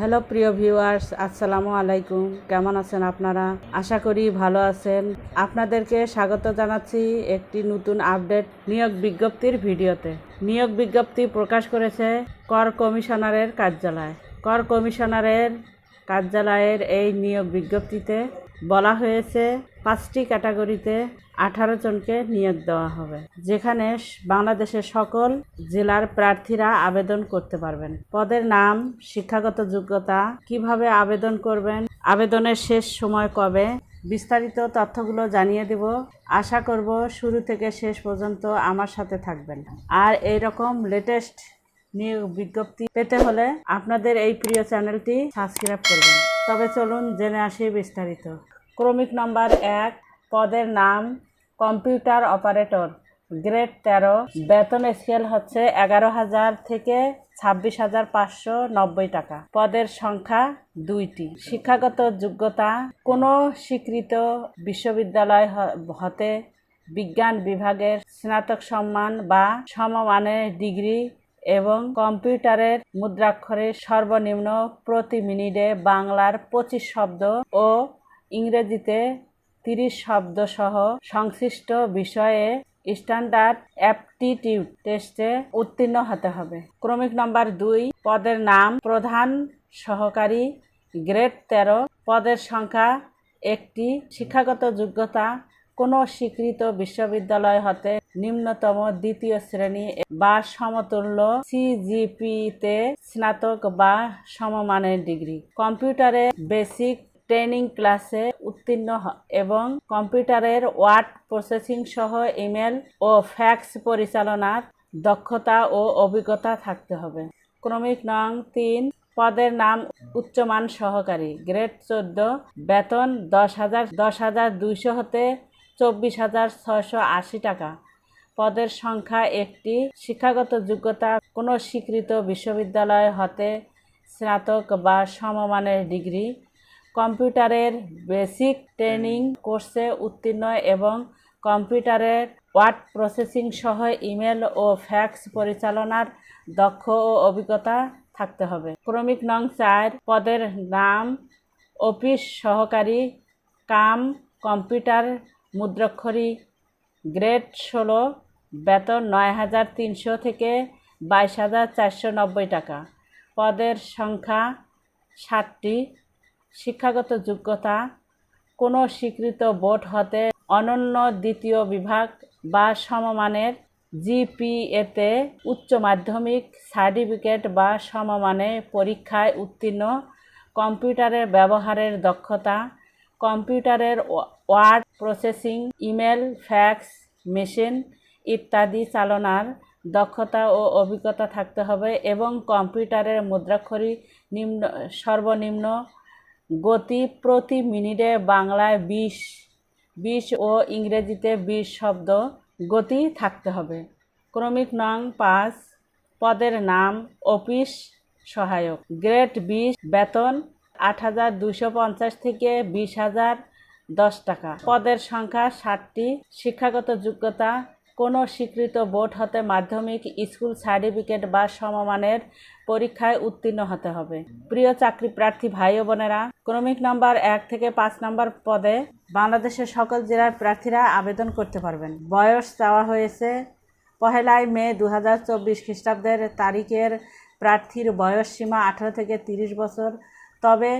Hello প্রিয় viewers আসসালামু আলাইকুম। কেমন আছেন আপনারা? আশা করি ভালো আছেন। আপনাদেরকে স্বাগত জানাচ্ছি একটি নতুন আপডেট নিয়োগ বিজ্ঞপ্তির ভিডিওতে। নিয়োগ বিজ্ঞপ্তি প্রকাশ করেছে কর কমিশনারের কার্যালয়। কর কমিশনারের কার্যালয়ের এই নিয়োগ বিজ্ঞপ্তিতে বলা হয়েছে পাঁচটি ক্যাটাগরিতে আঠারো জনকে নিয়োগ দেওয়া হবে, যেখানে বাংলাদেশের সকল জেলার প্রার্থীরা আবেদন করতে পারবেন। পদের নাম, শিক্ষাগত যোগ্যতা, কীভাবে আবেদন করবেন, আবেদনের শেষ সময় কবে, বিস্তারিত তথ্যগুলো জানিয়ে দেব। আশা করব শুরু থেকে শেষ পর্যন্ত আমার সাথে থাকবেন। আর এই রকম লেটেস্ট নিয়োগ বিজ্ঞপ্তি পেতে হলে আপনাদের এই প্রিয় চ্যানেলটি সাবস্ক্রাইব করবেন। তবে চলুন জেনে আসি বিস্তারিত। ক্রমিক নাম্বার এক, পদের নাম কম্পিউটার অপারেটর। গ্রেড তেরো, বেতন স্কেল হচ্ছে এগারো হাজার থেকে ছাব্বিশ হাজার পাঁচশো নব্বই টাকা। পদের সংখ্যা দুইটি। শিক্ষাগত যোগ্যতা, কোনো স্বীকৃত বিশ্ববিদ্যালয় হতে বিজ্ঞান বিভাগের স্নাতক সম্মান বা সমমানের ডিগ্রি এবং কম্পিউটারের মুদ্রাক্ষরে সর্বনিম্ন প্রতি মিনিটে বাংলার পঁচিশ শব্দ ও ইংরেজিতে তিরিশ শব্দ সহ সংশ্লিষ্ট বিষয়ে স্ট্যান্ডার্ড অ্যাপটিটিউড টেস্টে উত্তীর্ণ হতে হবে। ক্রমিক নম্বর দুই, পদের নাম প্রধান সহকারী গ্রেড তেরো, পদের সংখ্যা একটি, শিক্ষাগত যোগ্যতা কোনো স্বীকৃত বিশ্ববিদ্যালয় হতে নিম্নতম দ্বিতীয় শ্রেণি বা সমতুল্য সিজিপিতে স্নাতক বা সমমানের ডিগ্রি। কম্পিউটারে বেসিক ট্রেনিং ক্লাসে উত্তীর্ণ এবং কম্পিউটারের ওয়ার্ড প্রসেসিং সহ ইমেল ও ফ্যাক্স পরিচালনার দক্ষতা ও অভিজ্ঞতা থাকতে হবে। ক্রমিক নং তিন, পদের নাম উচ্চমান সহকারী। গ্রেড চোদ্দ, বেতন দশ হাজার দশ হাজার দুইশো হতে চব্বিশ হাজার ছয়শো আশি টাকা। পদের সংখ্যা একটি, শিক্ষাগত যোগ্যতা কোনো স্বীকৃত বিশ্ববিদ্যালয় হতে স্নাতক বা সমমানের ডিগ্রি। কম্পিউটারের বেসিক ট্রেনিং কোর্সে উত্তীর্ণ এবং কম্পিউটারের ওয়ার্ড প্রসেসিং সহ ইমেল ও ফ্যাক্স পরিচালনার দক্ষ ও অভিজ্ঞতা থাকতে হবে। ক্রমিক নং চার, পদের নাম, অফিস সহকারী, কাম, কম্পিউটার মুদ্রাক্ষরী, গ্রেড ষোলো, বেতন নয় হাজার তিনশো থেকে বাইশ হাজার চারশো নব্বই টাকা। পদের সংখ্যা ষাটটি শিক্ষাগত যোগ্যতা, কোনো স্বীকৃত বোর্ড হতে অনন্য দ্বিতীয় বিভাগ বা সমমানের জিপিএতে উচ্চ মাধ্যমিক সার্টিফিকেট বা সমমানে পরীক্ষায় উত্তীর্ণ, কম্পিউটারের ব্যবহারের দক্ষতা, কম্পিউটারের word processing, email, fax, machine ইত্যাদি চালনার দক্ষতা ও অভিজ্ঞতা থাকতে হবে এবং কম্পিউটারের মুদ্রাক্ষরী নিম্ন, সর্বনিম্ন গতি প্রতি মিনিটে বাংলায় বিশ বিশ ও ইংরেজিতে বিশ শব্দ গতি থাকতে হবে। ক্রমিক নং পাঁচ, পদের নাম অফিস সহায়ক। গ্রেড বিশ, বেতন আট হাজার দুশো পঞ্চাশ থেকে বিশ হাজার দশ টাকা। পদের সংখ্যা ষাটটি। শিক্ষাগত যোগ্যতা কোনো স্বীকৃত বোর্ড হতে মাধ্যমিক, স্কুল সার্টিফিকেট বা সমমানের পরীক্ষায় উত্তীর্ণ হতে হবে। প্রিয় চাকরি প্রার্থী ভাই ও বোনেরা, ক্রমিক নম্বর এক থেকে পাঁচ নম্বর পদে বাংলাদেশের সকল জেলার প্রার্থীরা আবেদন করতে পারবেন। বয়স চাওয়া হয়েছে পহেলাই মে দু হাজার চব্বিশ খ্রিস্টাব্দের তারিখের প্রার্থীর বয়স সীমা আঠারো থেকে তিরিশ বছর। তবে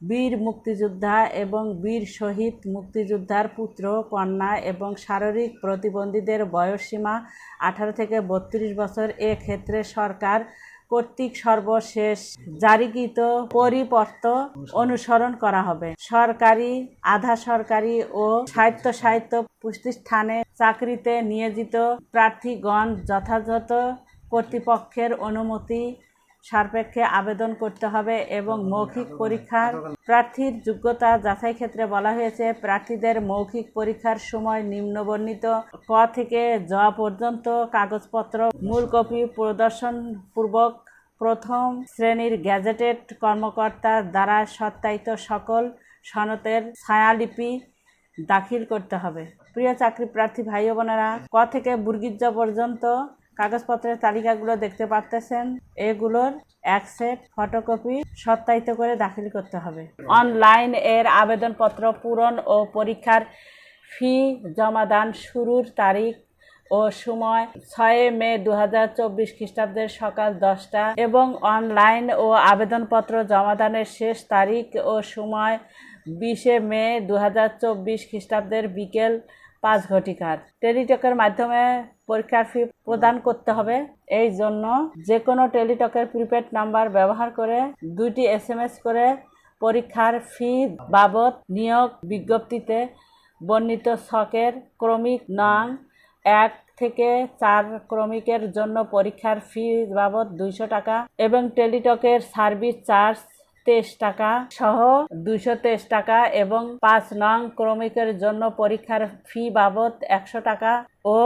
বীর মুক্তিযোদ্ধা এবং বীর শহীদ মুক্তিযোদ্ধার পুত্র, কন্যা এবং শারীরিক প্রতিবন্ধীদের বয়সসীমা আঠারো থেকে বত্রিশ বছর। ক্ষেত্রে সরকার কর্তৃক সর্বশেষ জারিকৃত পরিপত্র অনুসরণ করা হবে। সরকারি, আধা সরকারি ও সাহিত্য সাহিত্য প্রতিষ্ঠানে চাকরিতে নিয়োজিত প্রার্থীগণ যথাযথ কর্তৃপক্ষের অনুমতি সাপেক্ষে আবেদন করতে হবে এবং মৌখিক পরীক্ষার প্রার্থীর যোগ্যতা যাচাই ক্ষেত্রে বলা হয়েছে প্রার্থীদের মৌখিক পরীক্ষার সময় নিম্নবর্ণিত ক থেকে জ পর্যন্ত কাগজপত্র মূল কপি প্রদর্শন পূর্বক প্রথম শ্রেণির গ্যাজেটেড কর্মকর্তার দ্বারা সত্যায়িত সকল সনতের ছায়ালিপি দাখিল করতে হবে। প্রিয় চাকরি প্রার্থী ভাই বোনেরা ক থেকে বুর্গিজ্জ পর্যন্ত কাগজপত্রের তালিকাগুলো দেখতে পারতেছেন। এগুলোর এক সেট ফটোকপি সত্যায়িত করে দাখিল করতে হবে। অনলাইন এর আবেদনপত্র পূরণ ও পরীক্ষার ফি জমাদান শুরুর তারিখ ও সময় ছয় মে দু হাজার চব্বিশ খ্রিস্টাব্দের সকাল দশটা এবং অনলাইন ও আবেদনপত্র জমাদানের শেষ তারিখ ও সময় বিশে মে দু হাজার চব্বিশ খ্রিস্টাব্দের বিকেল পাঁচ ঘটিকার। টেলিটকের মাধ্যমে পরীক্ষার ফি প্রদান করতে হবে। এই জন্য যে কোনো টেলিটকের প্রিপেড নাম্বার ব্যবহার করে দুইটি এসএমএস করে পরীক্ষার ফি বাবদ নিয়োগ বিজ্ঞপ্তিতে বর্ণিত ছকের ক্রমিক নং এক থেকে চার ক্রমিকের জন্য পরীক্ষার ফি বাবদ দুইশো টাকা এবং টেলিটকের সার্ভিস চার্জ তেইশ টাকা সহ দুইশো তেইশ টাকা এবং পাঁচ নং ক্রমিকের জন্য পরীক্ষার ফি বাবদ একশো টাকা ও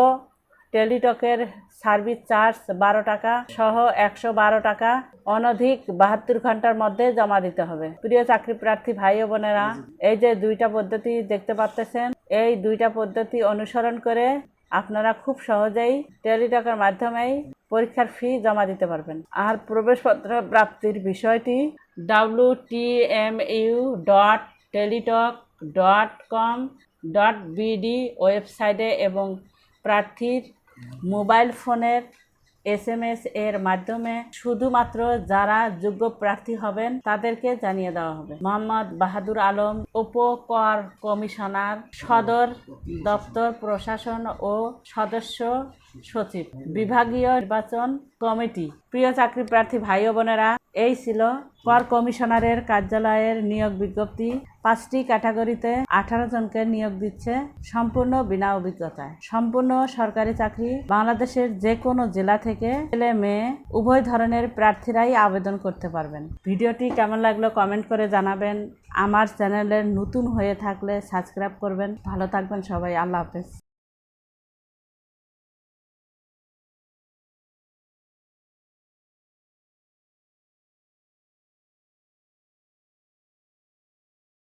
টেলিটকের সার্ভিস চার্জ বারো টাকা সহ একশো বারো টাকা। অনধিক বাহাত্তর ঘণ্টার মধ্যে জমা দিতে হবে। প্রিয় চাকরি প্রার্থী ভাই ও বোনেরা, এই যে দুইটা পদ্ধতি দেখতে পাচ্তেছেন এই দুইটা পদ্ধতি অনুসরণ করে আপনারা খুব সহজেই টেলিটকের মাধ্যমেই পরীক্ষার ফি জমা দিতে পারবেন। আর প্রবেশপত্র প্রাপ্তির বিষয়টি W T M U dot Teletalk dot com dot BD ওয়েবসাইটে এবং প্রার্থীর মোবাইল ফোনের এসএমএস এর মাধ্যমে শুধুমাত্র যারা যোগ্য প্রার্থী হবেন তাদেরকে জানিয়ে দেওয়া হবে। মোহাম্মদ বাহাদুর আলম, উপকর কমিশনার, সদর দপ্তর প্রশাসন ও সদস্য সচিব, বিভাগীয় নির্বাচন কমিটি। প্রিয় চাকরি প্রার্থী ভাই বোনেরা এই ছিল কর কমিশনারের কার্যালয়ের নিয়োগ বিজ্ঞপ্তি। পাঁচটি ক্যাটাগরিতে আঠারো জনকে নিয়োগ দিচ্ছে সম্পূর্ণ বিনা অভিজ্ঞতায়। সম্পূর্ণ সরকারি চাকরি বাংলাদেশের যে কোনো জেলা থেকে ছেলে, মেয়ে, উভয় ধরনের প্রার্থীরাই আবেদন করতে পারবেন। ভিডিওটি কেমন লাগল কমেন্ট করে জানাবেন। আমার চ্যানেলের নতুন হয়ে থাকলে সাবস্ক্রাইব করবেন। ভালো থাকবেন সবাই। আল্লাহ হাফেজ।